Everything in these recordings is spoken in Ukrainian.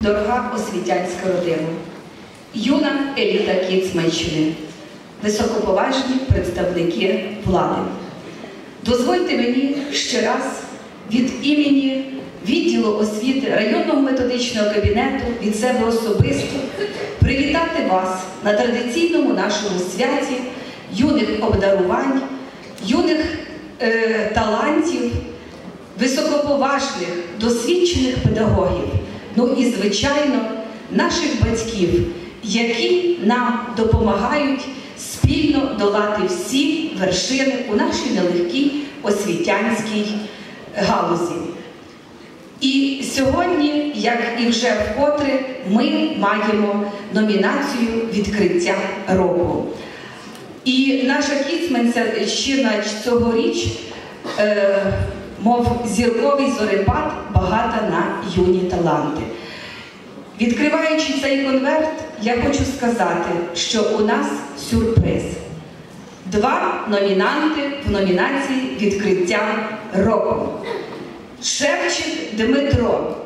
Дорога освітянська родина, юна еліта Кіцманщини, високоповажні представники влади. Дозвольте мені ще раз від імені відділу освіти районного методичного кабінету від себе особисто привітати вас на традиційному нашому святі юних обдарувань, юних е, талантів, високоповажних, досвідчених педагогів, ну і, звичайно, наших батьків, які нам допомагають спільно долати всі вершини у нашій нелегкій освітянській галузі. І сьогодні, як і вже вкотре, ми маємо номінацію відкриття року. І наша Кіцманщина цьогоріч, е, мов зірковий зорепад, багата на юні таланти. Відкриваючи цей конверт, я хочу сказати, що у нас сюрприз. Два номінанти в номінації відкриття року. Шевчик Дмитро,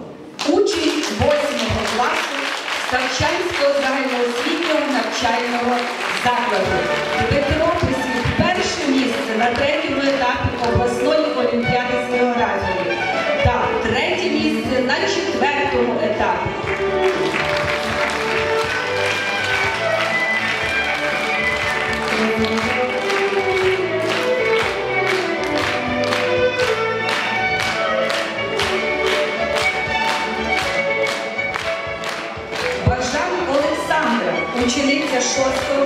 учень 8 класу Ставчанського загальноосвітнього навчального закладу. Дмитро посів перше місце на третьому етапі обласної олімпіади учениця 6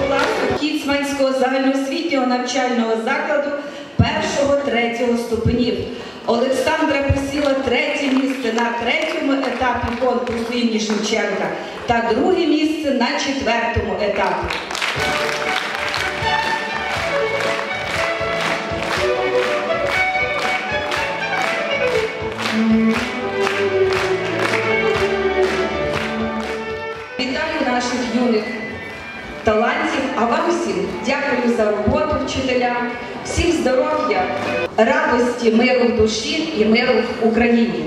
класу Кіцманського загальноосвітнього навчального закладу 1-3 ступенів. Олександра посіла третє місце на третьому етапі конкурсу імені Шевченка та друге місце на четвертому етапі. Талантів, а вам всім дякую за роботу вчителям, всім здоров'я, радості, миру в душі і миру в Україні.